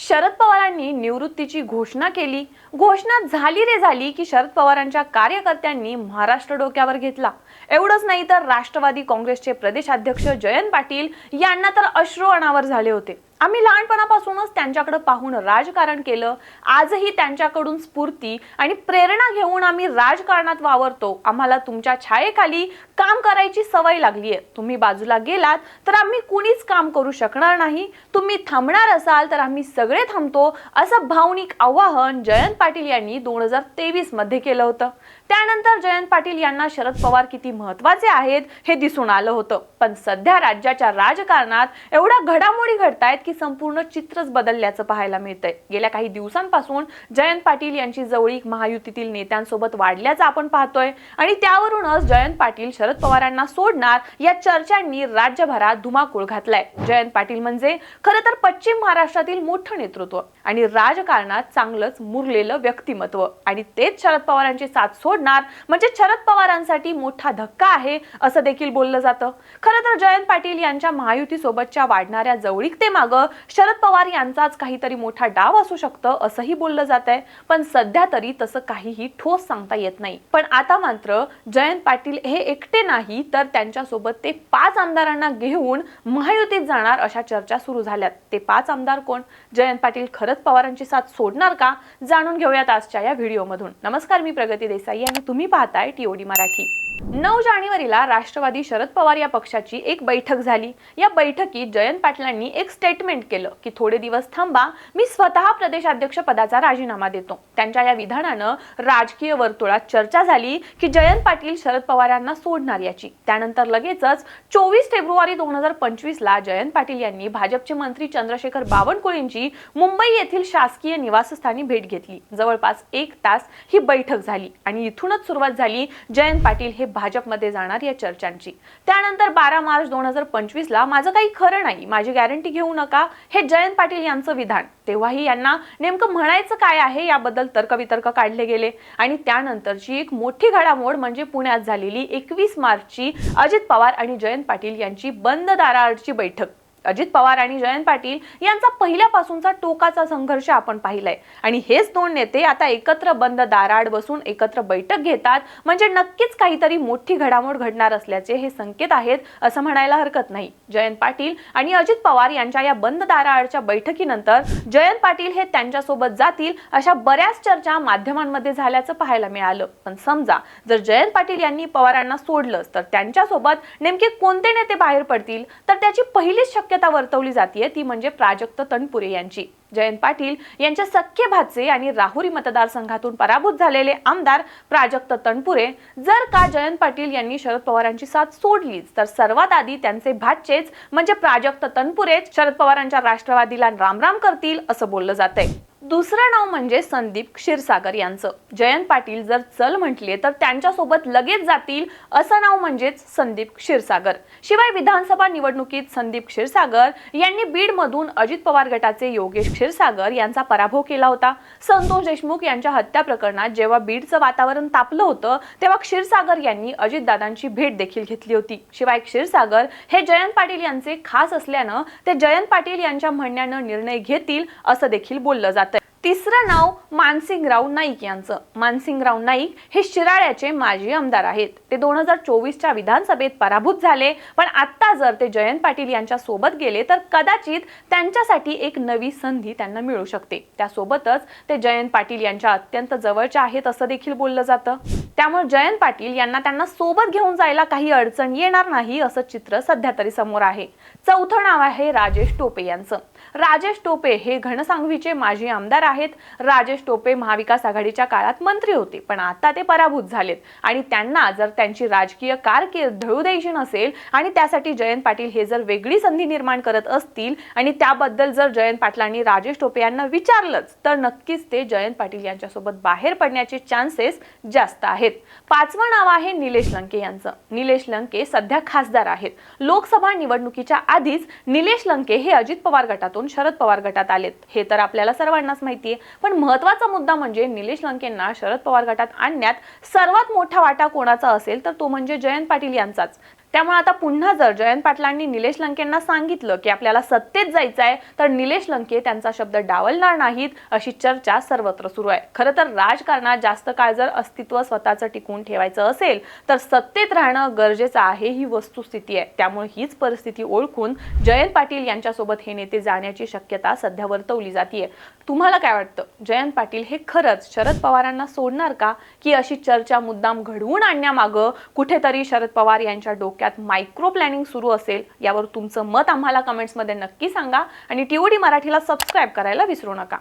शरद पवारांनी निवृत्तीची घोषणा केली. घोषणा झाली रे झाली की शरद पवारांच्या कार्यकर्त्यांनी महाराष्ट्र डोक्यावर घेतला. एवढंच नाही तर राष्ट्रवादी काँग्रेसचे प्रदेशाध्यक्ष जयंत पाटील यांना तर अश्रू अनावर झाले होते. आम्ही लहानपणापासूनच त्यांच्याकडे पाहून राजकारण केलं. आजही त्यांच्याकडून स्फूर्ती आणि प्रेरणा घेऊन आम्ही राजकारणात वावरतो. आम्हाला तुमच्या छायेखाली काम करायची सवय लागली आहे तुम्ही बाजूला गेलात तर आम्ही कुणीच काम करू शकणार नाही. तुम्ही थांबणार असाल तर आम्ही सगळे थांबतो असं भावनिक आवाहन जयंत पाटील यांनी दोन हजार तेवीसमध्ये केलं होतं. त्यानंतर जयंत पाटील यांना शरद पवार किती महत्त्वाचे आहेत हे दिसून आलं होतं. पण सध्या राज्याच्या राजकारणात एवढ्या घडामोडी घडतायत की संपूर्ण चित्रच बदलल्याचं पाहायला मिळतंय. गेल्या काही दिवसांपासून जयंत पाटील यांची जवळीक महायुतीतील नेत्यांसोबत वाढल्याचं आपण पाहतोय. आणि त्यावरूनच जयंत पाटील शरद पवारांना सोडणार या चर्चांनी राज्यभरात धुमाकूळ घातलाय. जयंत पाटील म्हणजे खरं तर पश्चिम महाराष्ट्रातील मोठं नेतृत्व. आणि राजकारणात चांगलंच मुरलेलं व्यक्तिमत्व. आणि तेच शरद पवारांची साथ सोडणार म्हणजे शरद पवारांसाठी मोठा धक्का आहे असं देखील बोललं जातं. खरं तर जयंत पाटील यांच्या महायुतीसोबतच्या वाढणाऱ्या जवळीकतेमागं शरद पवार यांचाच काहीतरी मोठा डाव असू शकतं असंही बोललं जात आहे पण सध्या तरी तसं काहीही ठोस सांगता येत नाही. पण आता मात्र जयंत पाटील हे एकटे नाही तर त्यांच्यासोबत ते पाच आमदारांना घेऊन महायुतीत जाणार अशा चर्चा सुरू झाल्यात. ते पाच आमदार कोण? जयंत पाटील खरंच पवारांची साथ सोडणार का जाणून घेऊयात आजच्या या व्हिडिओमधून. नमस्कार मी प्रगती देसाई आणि तुम्ही पाहताय टीओडी मराठी. नऊ जानेवारीला राष्ट्रवादी शरद पवार या पक्षाची एक बैठक झाली. या बैठकीत जयंत पाटलांनी एक स्टेटमेंट केलं की थोडे दिवस थांबा मी स्वतः प्रदेशाध्यक्ष पदाचा राजीनामा देतो. त्यांच्या या विधानानं राजकीय वर्तुळात चर्चा झाली की जयंत पाटील शरद पवारांना सोडणार याची. त्यानंतर लगेचच चोवीस फेब्रुवारी दोन हजार पंचवीस ला जयंत पाटील यांनी भाजपचे मंत्री चंद्रशेखर बावनकुळेंची मुंबई येथील शासकीय निवासस्थानी भेट घेतली. जवळपास एक तास ही बैठक झाली आणि इथूनच सुरुवात झाली. जयंत पाटील हे भाजपमध्ये जाणार या चर्चांची. त्यानंतर बारा मार्च दोन हजार पंचवीसला माझं काही खरं नाही माझी गॅरंटी घेऊ नका हे जयंत पाटील यांचं विधान. तेव्हाही यांना नेमकं म्हणायचं काय आहे याबद्दल तर्कवितर्क काढले गेले. आणि त्यानंतरची एक मोठी घडामोड म्हणजे पुण्यात झालेली एकवीस मार्चची अजित पवार आणि जयंत पाटील यांची बंद दाराआडची बैठक. अजित पवार आणि जयंत पाटील यांचा पहिल्यापासूनचा टोकाचा संघर्ष आपण पाहिलाय. आणि हेच दोन नेते आता एकत्र बंद दाराड बसून एकत्र बैठक घेतात. म्हणजे नक्कीच काहीतरी मोठी घडामोड घडणार असल्याचे हे संकेत आहेत असं म्हणायला हरकत नाही. जयंत पाटील आणि अजित पवार यांच्या या बंद दाराआडच्या बैठकीनंतर जयंत पाटील हे त्यांच्यासोबत जातील अशा बऱ्याच चर्चा माध्यमांमध्ये झाल्याचं पाहायला मिळालं. पण समजा जर जयंत पाटील यांनी पवारांना सोडलं तर त्यांच्यासोबत नेमके कोणते नेते बाहेर पडतील? तर त्याची पहिलीच शक्यता वर्तवली जाते ती म्हणजे प्राजक्त तनपुरे यांची. जयंत पाटील यांच्या सख्खे भाचे आणि राहुरी मतदारसंघातून पराभूत झालेले आमदार प्राजक्त तनपुरे जर का जयंत पाटील यांनी शरद पवारांची साथ सोडलीच तर सर्वात आधी त्यांचे भाचेच म्हणजे प्राजक्त तनपुरेच शरद पवारांच्या राष्ट्रवादीला रामराम करतील असं बोललं जातंय. दुसरं नाव म्हणजे संदीप क्षीरसागर यांचं. जयंत पाटील जर चल म्हटले तर त्यांच्यासोबत लगेच जातील असं नाव म्हणजेच संदीप क्षीरसागर. शिवाय विधानसभा निवडणुकीत संदीप क्षीरसागर यांनी बीडमधून अजित पवार गटाचे योगेश क्षीरसागर यांचा पराभव केला होता. संतोष देशमुख यांच्या हत्या प्रकरणात जेव्हा बीडचं वातावरण तापलं होतं तेव्हा क्षीरसागर यांनी अजितदादांची भेट देखील घेतली होती. शिवाय क्षीरसागर हे जयंत पाटील यांचे खास असल्यानं ते जयंत पाटील यांच्या म्हणण्यानं निर्णय घेतील असं देखील बोललं जातं. तिसरं नाव मानसिंगराव नाईक यांचं. मानसिंगराव नाईक हे शिराळ्याचे माजी आमदार आहेत. ते दोन हजार चोवीसच्या विधानसभेत पराभूत झाले पण आत्ता जर ते जयंत पाटील यांच्या सोबत गेले तर कदाचित त्यांच्यासाठी एक नवी संधी त्यांना मिळू शकते. त्यासोबतच ते जयंत पाटील यांच्या अत्यंत जवळच्या आहेत असं देखील बोललं जातं. त्यामुळे जयंत पाटील यांना त्यांना सोबत घेऊन जायला काही अडचण येणार नाही असं चित्र सध्या तरी समोर आहे. चौथं नाव आहे राजेश टोपे यांचं. राजेश टोपे हे घनसांगवीचे माजी आमदार आहेत. राजेश टोपे महाविकास आघाडीच्या काळात मंत्री होते पण आता ते पराभूत झालेत. आणि त्यांना जर त्यांची राजकीय कारकीर्द ढळू द्यायची नसेल आणि त्यासाठी जयंत पाटील हे जर वेगळी संधी निर्माण करत असतील आणि त्याबद्दल जर जयंत पाटलांनी राजेश टोपे यांना विचारलंच तर नक्कीच ते जयंत पाटील यांच्यासोबत बाहेर पडण्याचे चान्सेस जास्त आहेत. पाचवं नाव आहे निलेश लंके यांचं. निलेश लंके सध्या खासदार आहेत. लोकसभा निवडणुकीच्या आधीच निलेश लंके हे अजित पवार गटातून शरद पवार गटात आलेत. हे तर आपल्याला सर्वांनाच माहितीये. पण महत्त्वाचा मुद्दा म्हणजे निलेश लंकेंना शरद पवार गटात आणण्यात सर्वात मोठा वाटा कोणाचा असेल तर तो म्हणजे जयंत पाटील यांचाच. त्यामुळे आता पुन्हा जर जयंत पाटलांनी निलेश लंकेंना सांगितलं की आपल्याला सत्तेत जायचं आहे तर निलेश लंके त्यांचा शब्द डावलणार नाहीत अशी चर्चा सर्वत्र सुरू आहे. खरं तर राजकारणात जास्त काळ जर अस्तित्व स्वतःचं टिकवून ठेवायचं असेल तर सत्तेत राहणं गरजेचं आहे ही वस्तुस्थिती आहे. त्यामुळे हीच परिस्थिती ओळखून जयंत पाटील यांच्यासोबत हे नेते जाण्याची शक्यता सध्या वर्तवली जाते तुम्हाला काय वाटतं? जयंत पाटील हे खरंच शरद पवारांना सोडणार का? की अशी चर्चा मुद्दाम घडवून आणण्यामागं कुठेतरी शरद पवार यांच्या डोक्यात मायक्रो प्लॅनिंग सुरू असेल यावर तुमचं मत आम्हाला कमेंट्समध्ये नक्की सांगा. आणि टीओडी मराठीला सबस्क्राईब करायला विसरू नका.